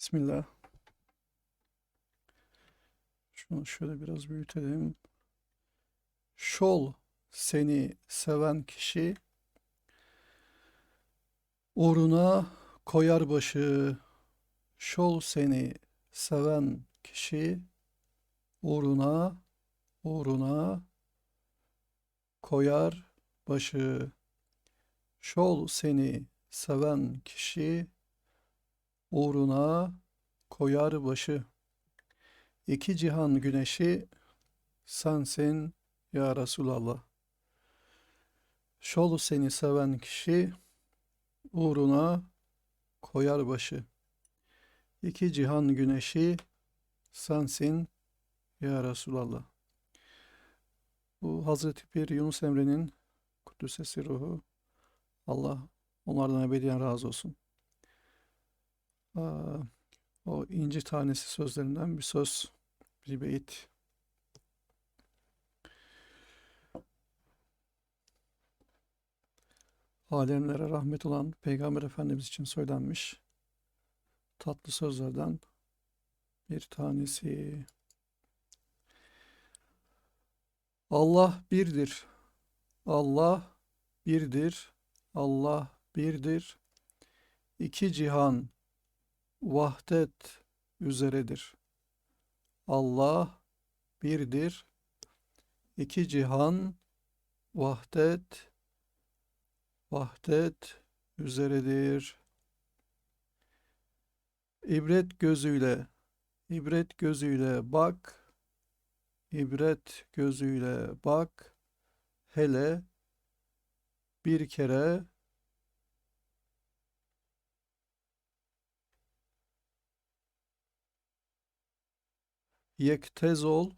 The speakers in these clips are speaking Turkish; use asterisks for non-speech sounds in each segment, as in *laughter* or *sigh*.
Bismillah. Şunu şöyle biraz büyütelim. Şol seni seven kişi uğruna koyar başı. Şol seni seven kişi uğruna uğruna koyar başı. Şol seni seven kişi uğruna koyar başı. İki cihan güneşi sensin ya Resulallah. Şol seni seven kişi uğruna koyar başı. İki cihan güneşi sensin ya Resulallah. Bu Hazreti Pir Yunus Emre'nin Kuddüs'esi ruhu. Allah onlardan ebediyen razı olsun. O inci tanesi sözlerinden bir söz, bir beyit. Alemlere rahmet olan Peygamber Efendimiz için söylenmiş tatlı sözlerden bir tanesi. Allah birdir. Allah birdir. Allah birdir. İki cihan vahdet üzeredir. Allah birdir. İki cihan vahdet vahdet üzeredir. İbret gözüyle ibret gözüyle bak. İbret gözüyle bak. Hele bir kere Yektez ol,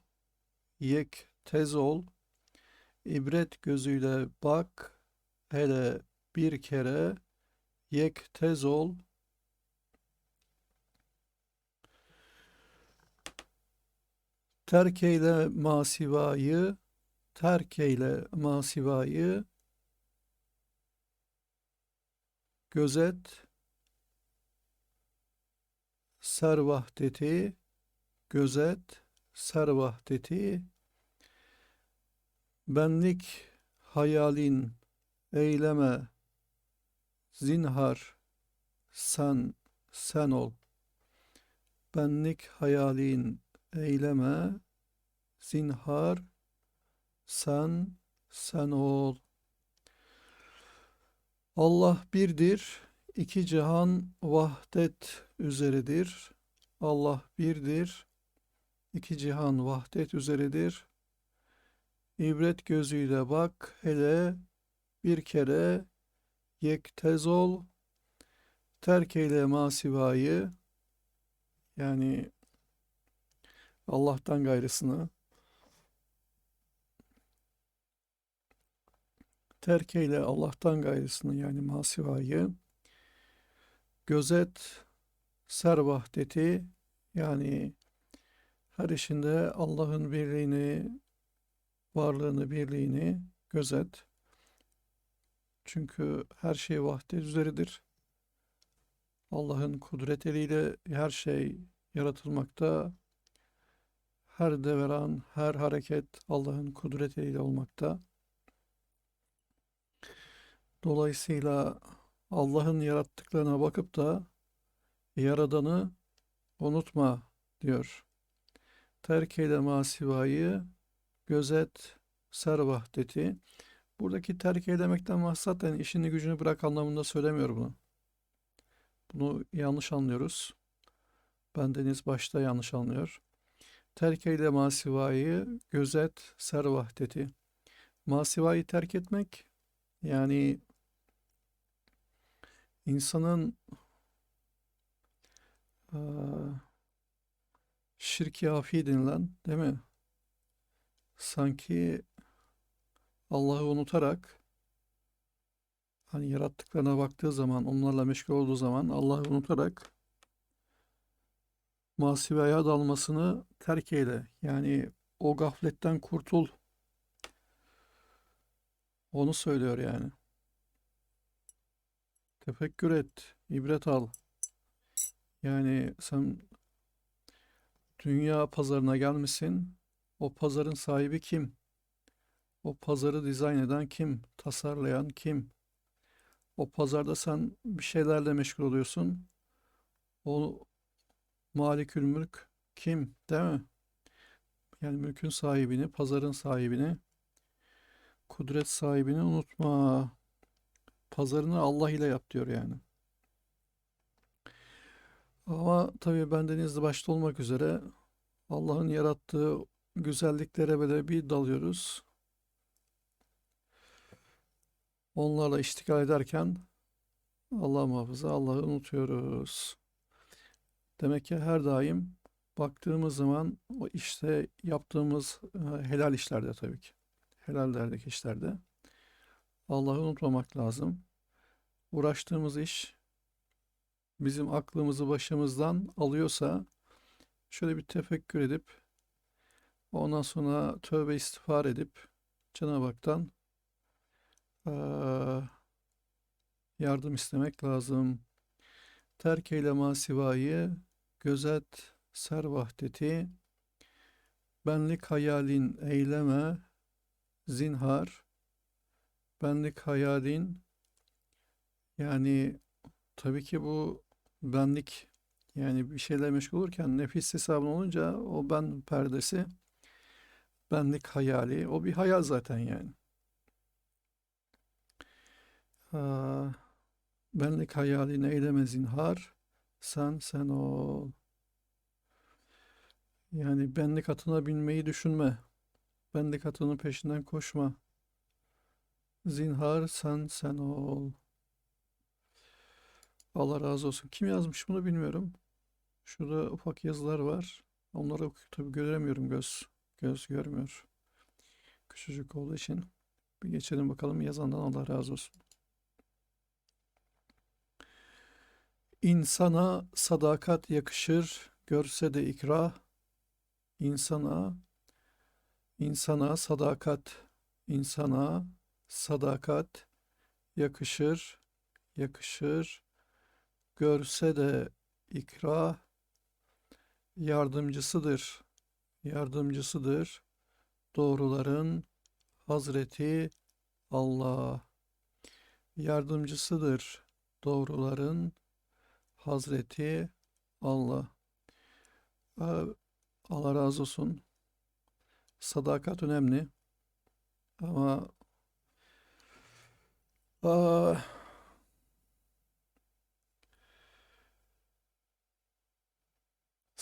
yektez ol, ibret gözüyle bak, hele bir kere, yektez ol. Terk eyle masivayı, terk eyle masivayı, gözet, servahdeti, gözet, servahdeti, benlik hayalin eyleme, zinhar, sen, sen ol. Benlik hayalin eyleme, zinhar, sen, sen ol. Allah birdir, iki cihan vahdet üzeredir. Allah birdir, İki cihan vahdet üzeredir. İbret gözüyle bak hele bir kere yektez ol. Terk eyle masivayı yani Allah'tan gayrısını terk eyle Allah'tan gayrısını yani masivayı gözet servahdeti yani her işinde Allah'ın birliğini, varlığını, birliğini gözet. Çünkü her şey vahdet üzeridir. Allah'ın kudret eliyle her şey yaratılmakta. Her deveran, her hareket Allah'ın kudret eliyle olmakta. Dolayısıyla Allah'ın yarattıklarına bakıp da Yaradan'ı unutma diyor. Terk eyle masivayı, gözet servahdeti. Buradaki terk eylemekten maksat yani işini gücünü bırak anlamında söylemiyor bunu. Bunu yanlış anlıyoruz. Bendeniz başta yanlış anlıyor. Terk eyle masivayı, gözet servahdeti. Masivayı terk etmek yani insanın eee şirk-i hafi denilen değil mi? Sanki Allah'ı unutarak hani yarattıklarına baktığı zaman onlarla meşgul olduğu zaman Allah'ı unutarak masivaya dalmasını terk eyle. Yani o gafletten kurtul. Onu söylüyor yani. Tefekkür et, ibret al. Yani sen dünya pazarına gelmişsin. O pazarın sahibi kim? O pazarı dizayn eden kim? Tasarlayan kim? O pazarda sen bir şeylerle meşgul oluyorsun. O malikül mülk kim? Değil mi? Yani mülkün sahibini, pazarın sahibini, kudret sahibini unutma. Pazarını Allah ile yap diyor yani. Ama tabii bendenizde başta olmak üzere Allah'ın yarattığı güzelliklere böyle bir dalıyoruz. Onlarla iştigal ederken Allah muhafaza Allah'ı unutuyoruz. Demek ki her daim baktığımız zaman o işte yaptığımız e, helal işlerde tabii ki. Helallerdeki işlerde Allah'ı unutmamak lazım. Uğraştığımız iş bizim aklımızı başımızdan alıyorsa şöyle bir tefekkür edip ondan sonra tövbe istiğfar edip Cenab-ı Hak'tan yardım istemek lazım. Terk eyle masivayı, gözet ser vahdeti, benlik hayalin eyleme, zinhar, benlik hayalin yani tabii ki bu benlik yani bir şeyle meşgul olurken nefis hesabın olunca o ben perdesi benlik hayali o bir hayal zaten yani. Aa, benlik hayalin eyleme zinhar sen sen ol. Yani benlik atına binmeyi düşünme. Benlik atının peşinden koşma. Zinhar sen sen ol. Allah razı olsun. Kim yazmış bunu bilmiyorum. Şurada ufak yazılar var. Onları tabii göremiyorum göz. Göz görmüyor. Küçücük olduğu için. Bir geçelim bakalım yazandan Allah razı olsun. İnsana sadakat yakışır, görse de ikrah. İnsana, insana sadakat, insana sadakat yakışır, yakışır. Görse de ikrah yardımcısıdır, yardımcısıdır. Doğruların Hazreti Allah yardımcısıdır. Doğruların Hazreti Allah. Aa, Allah razı olsun. Sadakat önemli. Ama aa,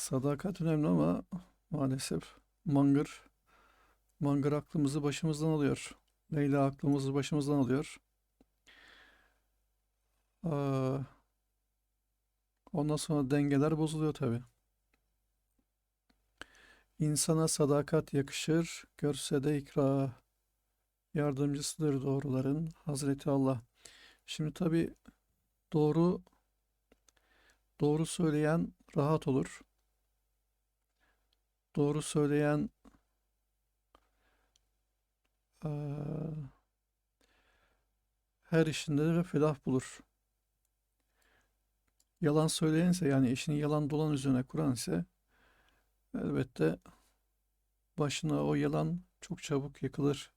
sadakat önemli ama maalesef mangır mangır aklımızı başımızdan alıyor. Leyla aklımızı başımızdan alıyor. Aa, ondan sonra dengeler bozuluyor tabii. İnsana sadakat yakışır, görse de ikrah. Yardımcısıdır doğruların Hazreti Allah. Şimdi tabii doğru doğru söyleyen rahat olur. Doğru söyleyen eee, her işinde de felah bulur. Yalan söyleyen ise yani işini yalan dolan üzerine kuran ise elbette başına o yalan çok çabuk yıkılır.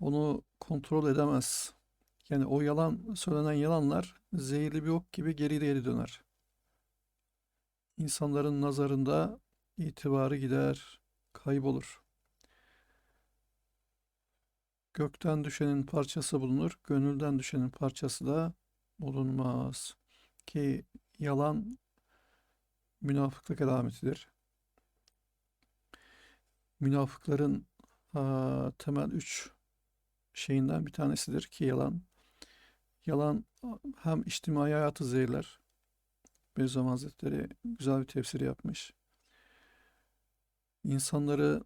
Onu kontrol edemez. Yani o yalan, söylenen yalanlar zehirli bir ok gibi geri geri döner. İnsanların nazarında itibarı gider, kaybolur. Gökten düşenin parçası bulunur, gönülden düşenin parçası da bulunmaz. Ki yalan münafıklık alametidir. Münafıkların aa, temel üç şeyinden bir tanesidir ki yalan. Yalan hem içtimai hayatı zehirler. Beyazıt Hazretleri güzel bir tefsir yapmış. İnsanları,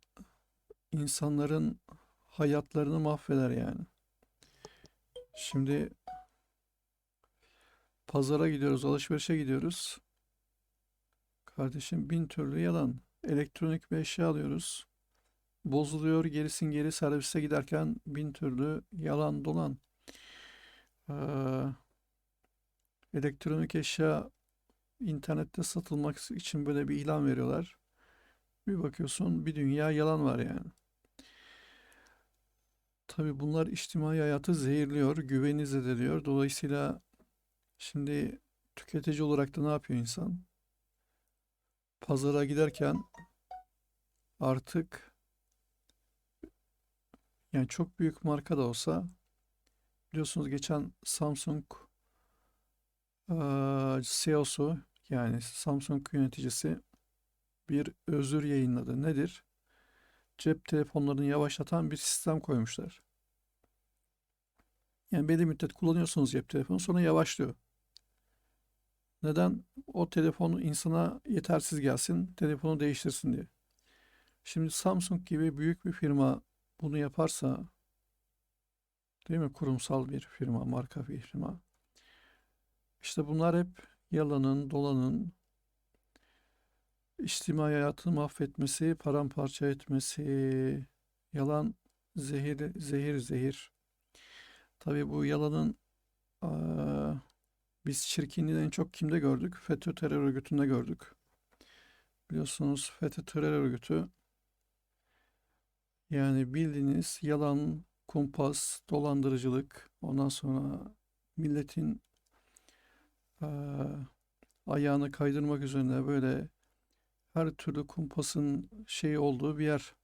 insanların hayatlarını mahveder yani. Şimdi pazara gidiyoruz, alışverişe gidiyoruz. Kardeşim bin türlü yalan. Elektronik bir eşya alıyoruz. Bozuluyor, gerisin geri servise giderken bin türlü yalan dolan. Ee, elektronik eşya internette satılmak için böyle bir ilan veriyorlar. Bir bakıyorsun bir dünya yalan var yani. Tabii bunlar içtimai hayatı zehirliyor, güveni zedeliyor. Dolayısıyla şimdi tüketici olarak da ne yapıyor insan? Pazara giderken artık yani çok büyük marka da olsa biliyorsunuz geçen Samsung eee, CEO'su yani Samsung yöneticisi bir özür yayınladı. Nedir? Cep telefonlarını yavaşlatan bir sistem koymuşlar. Yani belli müddet kullanıyorsunuz cep telefonu sonra yavaşlıyor. Neden? O telefon insana yetersiz gelsin, telefonu değiştirsin diye. Şimdi Samsung gibi büyük bir firma bunu yaparsa, değil mi? Kurumsal bir firma, marka bir firma. İşte bunlar hep yalanın, dolanın, içtimai hayatı mahvetmesi, paramparça etmesi, yalan, zehir, zehir, zehir. Tabii bu yalanın eee, biz çirkinliğini en çok kimde gördük? FETÖ terör örgütünde gördük. Biliyorsunuz FETÖ terör örgütü yani bildiğiniz yalan, kumpas, dolandırıcılık, ondan sonra milletin eee, ayağını kaydırmak üzerine böyle her türlü kumpasın şeyi olduğu bir yer.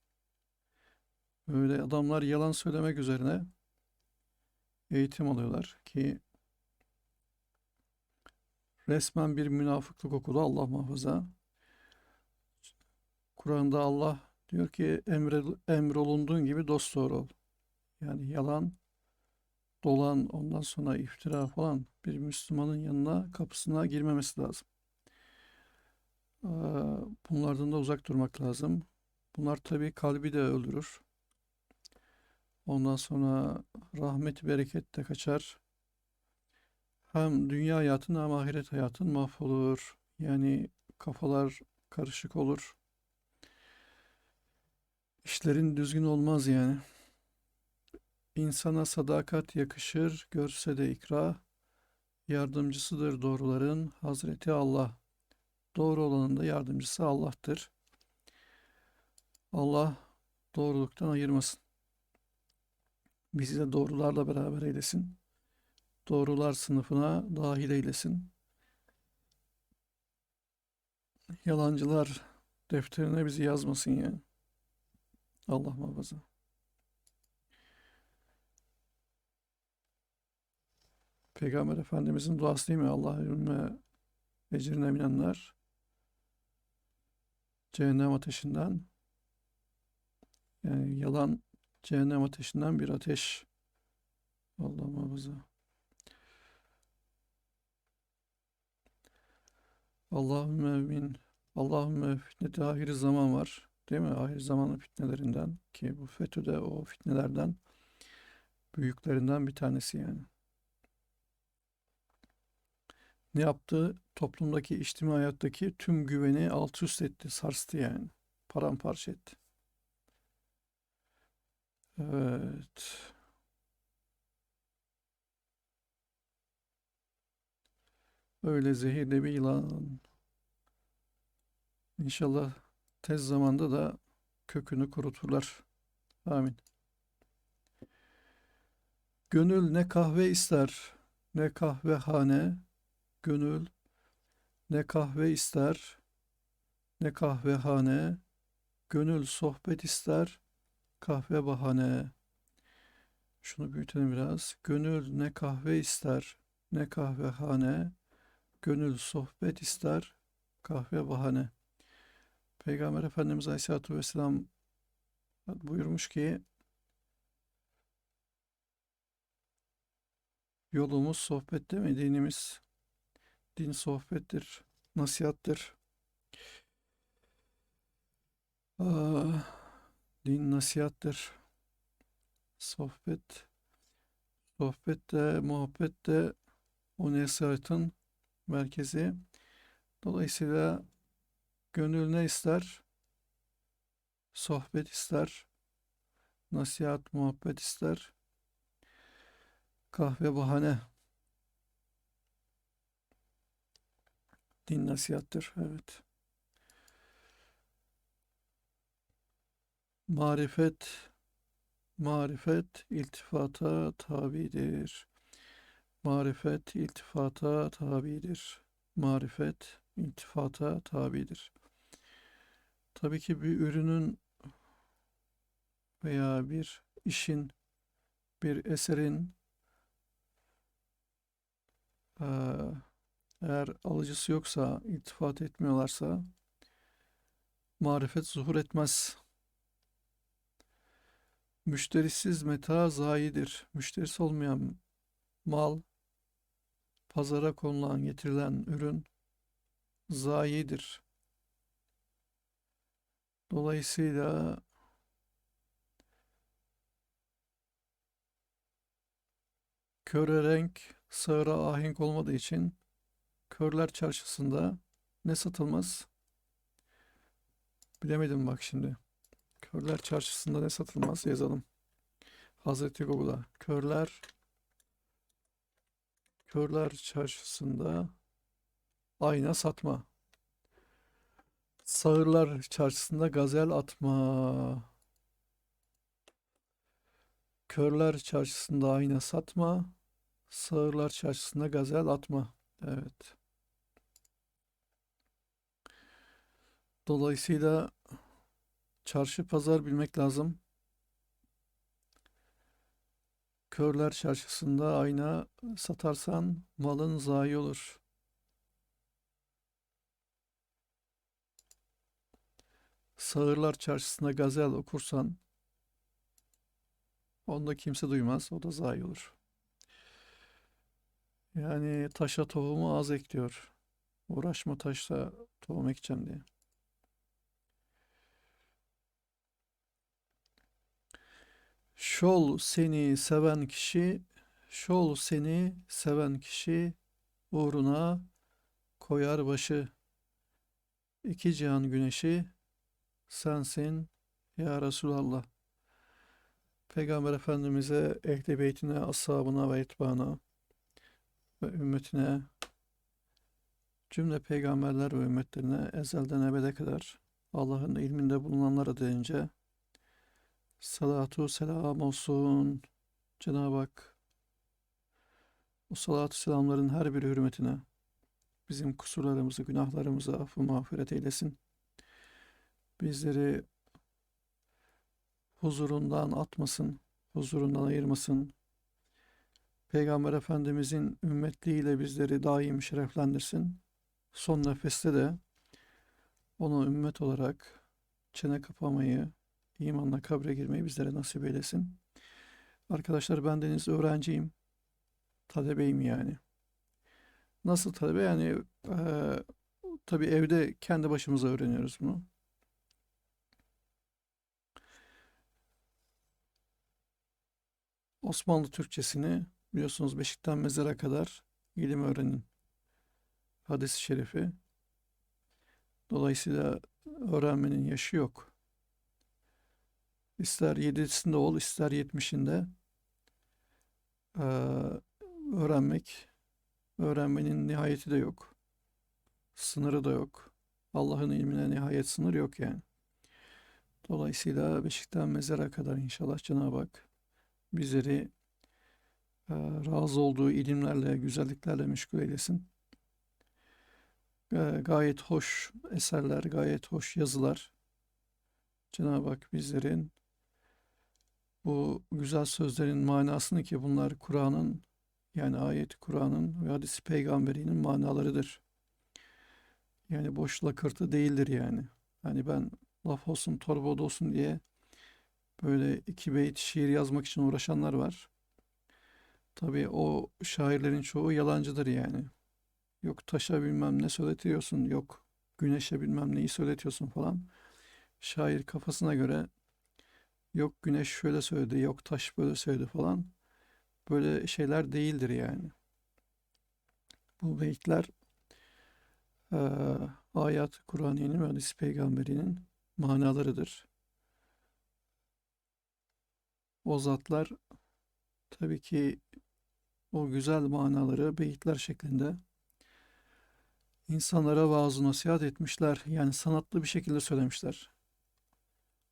Böyle adamlar yalan söylemek üzerine eğitim alıyorlar ki resmen bir münafıklık okulu Allah muhafaza. Kur'an'da Allah diyor ki emre, emrolunduğun gibi dosdoğru ol. Yani yalan, dolan, ondan sonra iftira falan bir Müslümanın yanına kapısına girmemesi lazım. Bunlardan da uzak durmak lazım. Bunlar tabii kalbi de öldürür. Ondan sonra rahmet bereket de kaçar. Hem dünya hayatın hem ahiret hayatın mahvolur. Yani kafalar karışık olur. İşlerin düzgün olmaz yani. İnsana sadakat yakışır, görse de ikrah. Yardımcısıdır doğruların Hazreti Allah. Doğru olanın da yardımcısı Allah'tır. Allah doğruluktan ayırmasın. Bizi de doğrularla beraber eylesin. Doğrular sınıfına dahil eylesin. Yalancılar defterine bizi yazmasın yani. Allah muhafaza. Peygamber Efendimizin duası değil mi? Allahümme ecirne minenler cehennem ateşinden yani yalan cehennem ateşinden bir ateş. Allah muhafaza. Allahümme min Allahümme fitneti ahir zaman var. Değil mi? Ahir zamanın fitnelerinden ki bu FETÖ de o fitnelerden büyüklerinden bir tanesi yani. Ne yaptı? Toplumdaki, içtimai hayattaki tüm güveni alt üst etti, sarstı yani. Paramparça etti. Evet. Öyle zehirli bir yılan. İnşallah tez zamanda da kökünü kuruturlar. Amin. Gönül ne kahve ister, ne kahvehane. Gönül ne kahve ister, ne kahvehane. Gönül sohbet ister, kahve bahane. Şunu büyütelim biraz. Gönül ne kahve ister, ne kahvehane. Gönül sohbet ister, kahve bahane. Peygamber Efendimiz Aleyhisselatü Vesselam buyurmuş ki yolumuz sohbette mi? Dinimiz din sohbettir, nasihattır. Aa, din nasihattır. Sohbet, sohbet de, muhabbet de o nasihatın merkezi. Dolayısıyla gönül ne ister? Sohbet ister. Nasihat, muhabbet ister. Kahve bahane. Din nasihattır. Evet. Marifet, marifet iltifata tabidir. Marifet iltifata tabidir. Marifet iltifata tabidir. Tabii ki bir ürünün veya bir işin, bir eserin eğer alıcısı yoksa, iltifat etmiyorlarsa marifet zuhur etmez. Müşterisiz meta zayidir. Müşterisi olmayan mal, pazara konulan, getirilen ürün zayidir. Dolayısıyla köre renk sağıra ahenk olmadığı için körler çarşısında ne satılmaz? Bilemedim bak şimdi. Körler çarşısında ne satılmaz yazalım. Hazreti Google'a. Körler Körler çarşısında ayna satma. Sağırlar çarşısında gazel atma. Körler çarşısında ayna satma. Sağırlar çarşısında gazel atma. Evet. Dolayısıyla çarşı pazar bilmek lazım. Körler çarşısında ayna satarsan malın zayi olur. Sağırlar çarşısında gazel okursan onu da kimse duymaz, o da zayi olur. Yani taşa tohumu az ekliyor. Uğraşma taşla tohum ekeceğim diye. Şol seni seven kişi, şol seni seven kişi uğruna koyar başı. İki cihan güneşi sensin ya Resulallah. Peygamber Efendimiz'e, ehli beytine, ashabına ve etbana ve ümmetine, cümle peygamberler ve ümmetlerine ezelden ebede kadar Allah'ın ilminde bulunanlara deyince salatu selam olsun. Cenab-ı Hak o salatu selamların her biri hürmetine bizim kusurlarımızı, günahlarımızı affı mağfiret eylesin. Bizleri huzurundan atmasın, huzurundan ayırmasın. Peygamber Efendimizin ümmetliğiyle bizleri daim şereflendirsin. Son nefeste de onu ümmet olarak çene kapamayı, imanla kabre girmeyi bizlere nasip eylesin. Arkadaşlar ben deniz öğrenciyim. Talebeyim yani. Nasıl talebe? Yani eee tabii evde kendi başımıza öğreniyoruz bunu. Osmanlı Türkçesini biliyorsunuz Beşik'ten mezara kadar ilim öğrenin. Hadis-i şerifi. Dolayısıyla öğrenmenin yaşı yok. İster yedisinde ol, ister yetmişinde eee, öğrenmek, öğrenmenin nihayeti de yok. Sınırı da yok. Allah'ın ilmine nihayet sınır yok yani. Dolayısıyla Beşik'ten mezara kadar inşallah Cenab-ı Hak bizleri eee, razı olduğu ilimlerle, güzelliklerle meşgul eylesin. Gayet hoş eserler, gayet hoş yazılar. Cenab-ı Hak bizlerin bu güzel sözlerin manasını ki bunlar Kur'an'ın yani ayet Kur'an'ın ve hadis peygamberinin manalarıdır. Yani boş lakırtı değildir yani. Hani ben laf olsun torba olsun diye böyle iki beyt şiir yazmak için uğraşanlar var. Tabii o şairlerin çoğu yalancıdır yani. Yok taşa bilmem ne söyletiyorsun, yok güneşe bilmem neyi söyletiyorsun falan. Şair kafasına göre yok güneş şöyle söyledi, yok taş böyle söyledi falan. Böyle şeyler değildir yani. Bu beyitler eee ayat Kur'an'ın ve hadis peygamberinin manalarıdır. O zatlar tabii ki o güzel manaları beyitler şeklinde insanlara vaaz nasihat etmişler. Yani sanatlı bir şekilde söylemişler.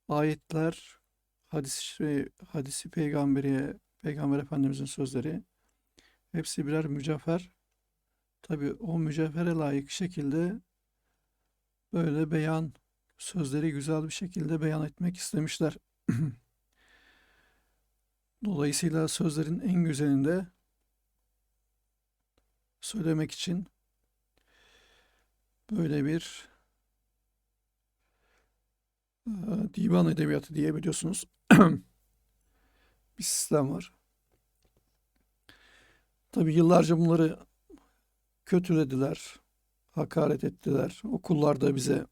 Ayetler, hadis, hadisi peygamberiye, peygamber efendimizin sözleri hepsi birer mücevher. Tabii o mücevhere layık şekilde böyle beyan, sözleri güzel bir şekilde beyan etmek istemişler. *clears throat* Dolayısıyla sözlerin en güzelinde söylemek için böyle bir e, divan edebiyatı diyebiliyorsunuz. *clears throat* bir sistem var. Tabii yıllarca bunları kötülediler, hakaret ettiler. Okullarda bize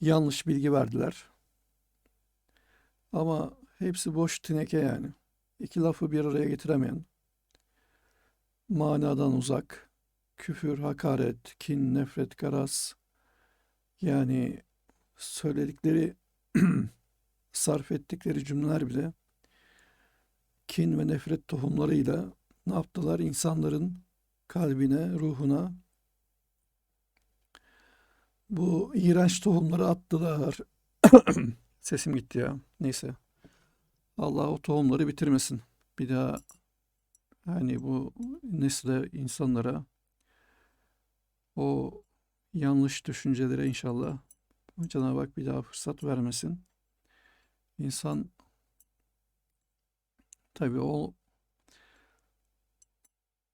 yanlış bilgi verdiler. Ama hepsi boş tineke yani. İki lafı bir araya getiremeyen, manadan uzak, küfür, hakaret, kin, nefret, garaz, yani söyledikleri, *clears throat* sarf ettikleri cümleler bile kin ve nefret tohumlarıyla ne yaptılar? İnsanların kalbine, ruhuna bu iğrenç tohumları attılar. *clears throat* Sesim gitti ya. Neyse. Allah o tohumları bitirmesin. Bir daha hani bu nesle insanlara o yanlış düşüncelere inşallah Cenab-ı Hak bir daha fırsat vermesin. İnsan tabii o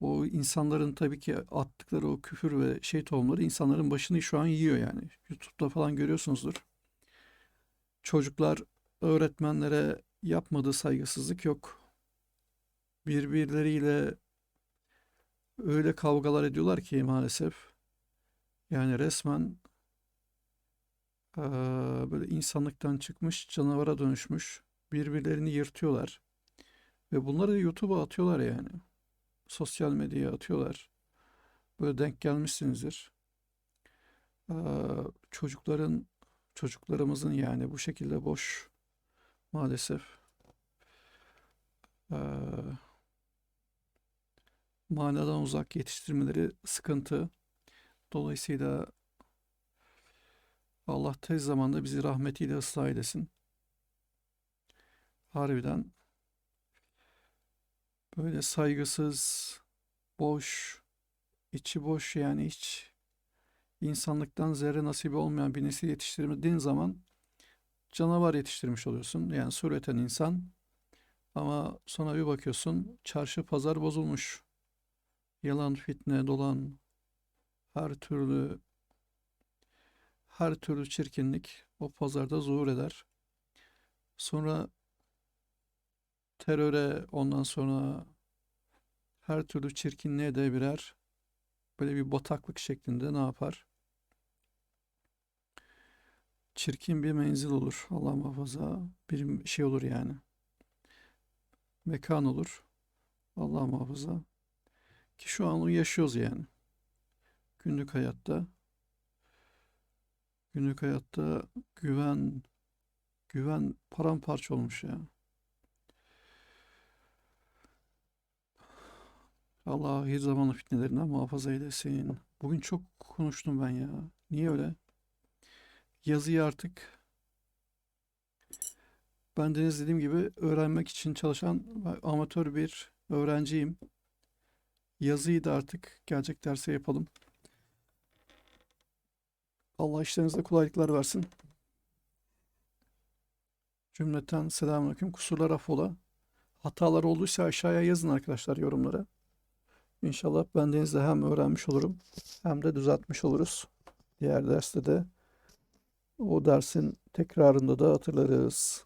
o insanların tabii ki attıkları o küfür ve şey tohumları insanların başını şu an yiyor yani. YouTube'da falan görüyorsunuzdur. Çocuklar öğretmenlere yapmadığı saygısızlık yok. Birbirleriyle öyle kavgalar ediyorlar ki maalesef. Yani resmen böyle insanlıktan çıkmış canavara dönüşmüş. Birbirlerini yırtıyorlar. Ve bunları YouTube'a atıyorlar yani. Sosyal medyaya atıyorlar. Böyle denk gelmişsinizdir. Çocukların, çocuklarımızın yani bu şekilde boş maalesef manadan uzak yetiştirmeleri sıkıntı. Dolayısıyla Allah tez zamanda bizi rahmetiyle ıslah eylesin. Harbiden böyle saygısız, boş, içi boş yani hiç insanlıktan zerre nasibi olmayan bir nesil yetiştirmediğin zaman canavar yetiştirmiş oluyorsun. Yani sureten insan ama sonra bir bakıyorsun çarşı pazar bozulmuş. Yalan, fitne, dolan, her türlü her türlü çirkinlik o pazarda zuhur eder. Sonra teröre ondan sonra her türlü çirkinliğe de birer böyle bir bataklık şeklinde ne yapar? Çirkin bir menzil olur. Allah muhafaza. Bir şey olur yani. Mekan olur. Allah muhafaza. Ki şu an yaşıyoruz yani. Günlük hayatta. Günlük hayatta güven güven paramparça olmuş ya. Allah ahir zamanın fitnelerinden muhafaza eylesin. Bugün çok konuştum ben ya. Niye öyle? Yazıyı artık ben deniz dediğim gibi öğrenmek için çalışan amatör bir öğrenciyim. Yazıyı da artık gelecek derse yapalım. Allah işlerinizde kolaylıklar versin. Cümleten selamünaleyküm. Kusurlar affola. Hatalar olduysa aşağıya yazın arkadaşlar yorumlara. İnşallah ben denizde hem öğrenmiş olurum hem de düzeltmiş oluruz. Diğer derste de o dersin tekrarında da hatırlarız.